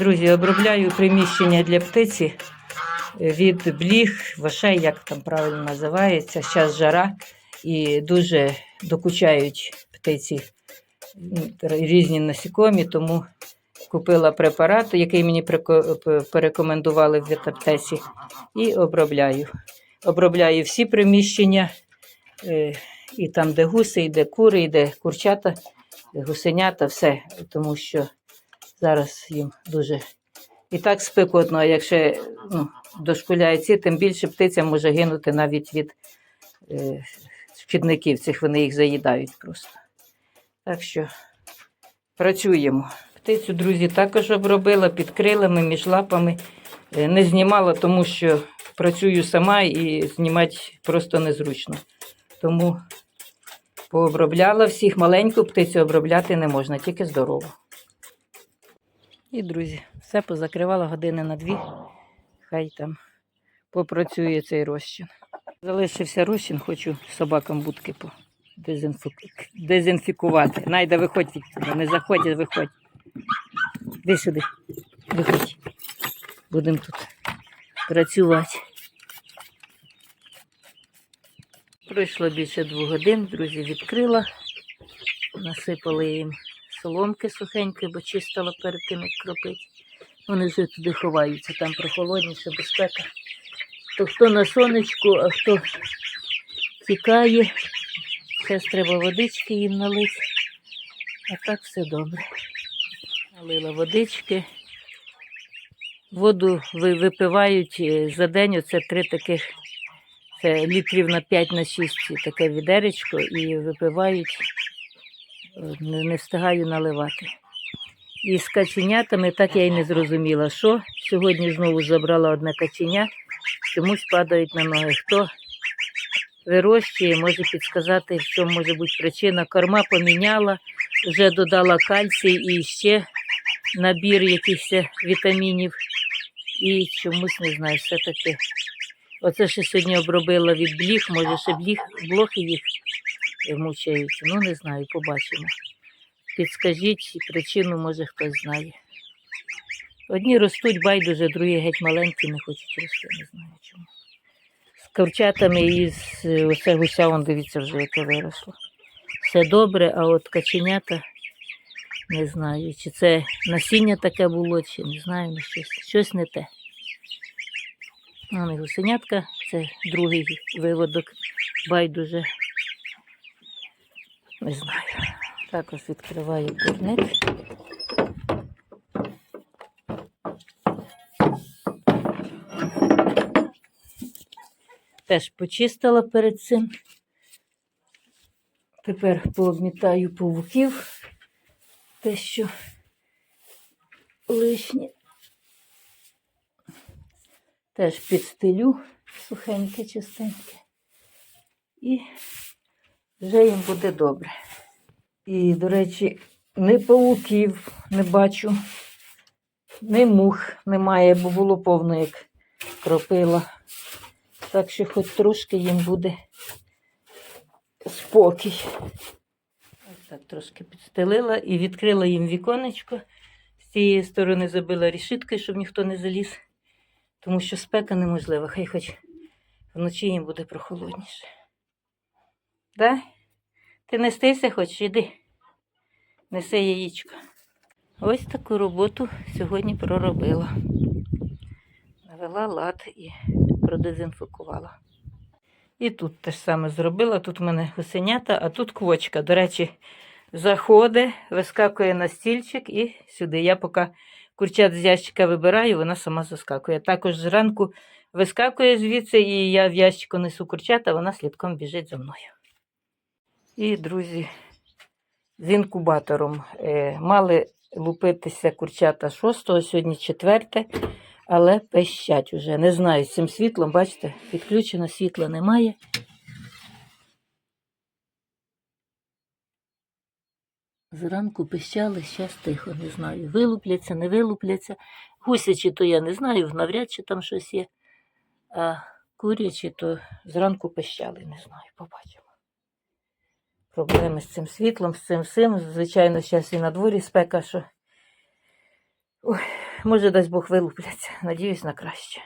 Друзі, обробляю приміщення для птиці від бліг, вошей, як там правильно називається. Зараз жара і дуже докучають птиці різні насікомі, тому купила препарат, який мені порекомендували в ветаптесі, і обробляю. Обробляю всі приміщення, е, і там, де гуси, і де кури, і де курчата, гусенята, все, тому що зараз їм дуже і так спекотно, а якщо ну, дошкуляють ці, тим більше птиця може гинути навіть від е, цих, вони їх заїдають просто. Так що працюємо. Птицю, друзі, також обробила під крилами, між лапами. Е, Не знімала, тому що працюю сама і знімати просто незручно. Тому пообробляла всіх. Маленьку птицю обробляти не можна, тільки здорову. І, друзі, все позакривала години на дві. Хай там попрацює цей розчин. Залишився розчин, хочу собакам будки по дезінфік- дезінфікувати. Найда виходь відсюди, не заходь, а виходь. Іди сюди, виходь. Будемо тут працювати. Пройшло більше двох годин, друзі, відкрила. Насипала їм соломки сухенької, бо чистила перед тим, як кропити. Вони вже туди ховаються, там прохолодніше, безпека. То хто на сонечку, а хто тікає. Зараз треба водички їм налити. А так все добре. Налила водички. Воду випивають е, за день, оце три таких, це літрів на 5 на 6 таке відеречко і випивають не, встигаю наливати. І з каченятами так я й не зрозуміла, що. Сьогодні знову забрала одне каченя, чомусь падають на ноги. Хто вирощує, може підказати, в чому може бути причина. Корма поміняла, вже додала кальцій і ще набір якихось вітамінів. І чомусь не знаю, все-таки. Оце ще сьогодні обробила від бліг, може ще бліг, блохи їх мучаються. Ну, не знаю, побачимо. Підскажіть причину, може хтось знає. Одні ростуть байдуже, другі геть маленькі, не хочуть рости, не знаю чому. З курчатами і з е, оце гуся, вон дивіться, вже яке виросло. Все добре, а от каченята не знаю, чи це насіння таке було, чи не знаю, ну щось, щось не те. Ну, гусенятка, це другий виводок, байдуже. Не знаю. Також відкриваю курник. Теж почистила перед цим. Тепер пообмітаю павуків. Те, що лишнє. Теж підстелю сухеньке, чистеньке. І вже їм буде добре. І, до речі, ні пауків не бачу, ні мух немає, бо було повно, як кропила. Так що хоч трошки їм буде спокій. Ось так трошки підстелила і відкрила їм віконечко. З цієї сторони забила рішиткою, щоб ніхто не заліз, тому що спека неможлива, хай хоч вночі їм буде прохолодніше. Да? Ти нестися хочеш, іди. Неси яєчко. Ось таку роботу сьогодні проробила. Навела лад і продезінфікувала. І тут те ж саме зробила. Тут в мене гусенята, а тут квочка. До речі, заходить, вискакує на стільчик і сюди. Я поки курчат з ящика вибираю, вона сама заскакує. Також зранку вискакує звідси, і я в ящику несу курчата, вона слідком біжить за мною. І, друзі, з інкубатором е, мали лупитися курчата 6-го, сьогодні 4 але пищать уже. Не знаю, з цим світлом, бачите, підключено світла немає. Зранку пищали, зараз тихо, не знаю. Вилупляться, не вилупляться. Гусячі, то я не знаю, навряд чи там щось є. А курячі, то зранку пищали, не знаю, побачимо. Проблеми з цим світлом, з цим всім. Звичайно, зараз і на дворі спека, що. Ой, може, дасть Бог вилупляться. Надіюсь на краще.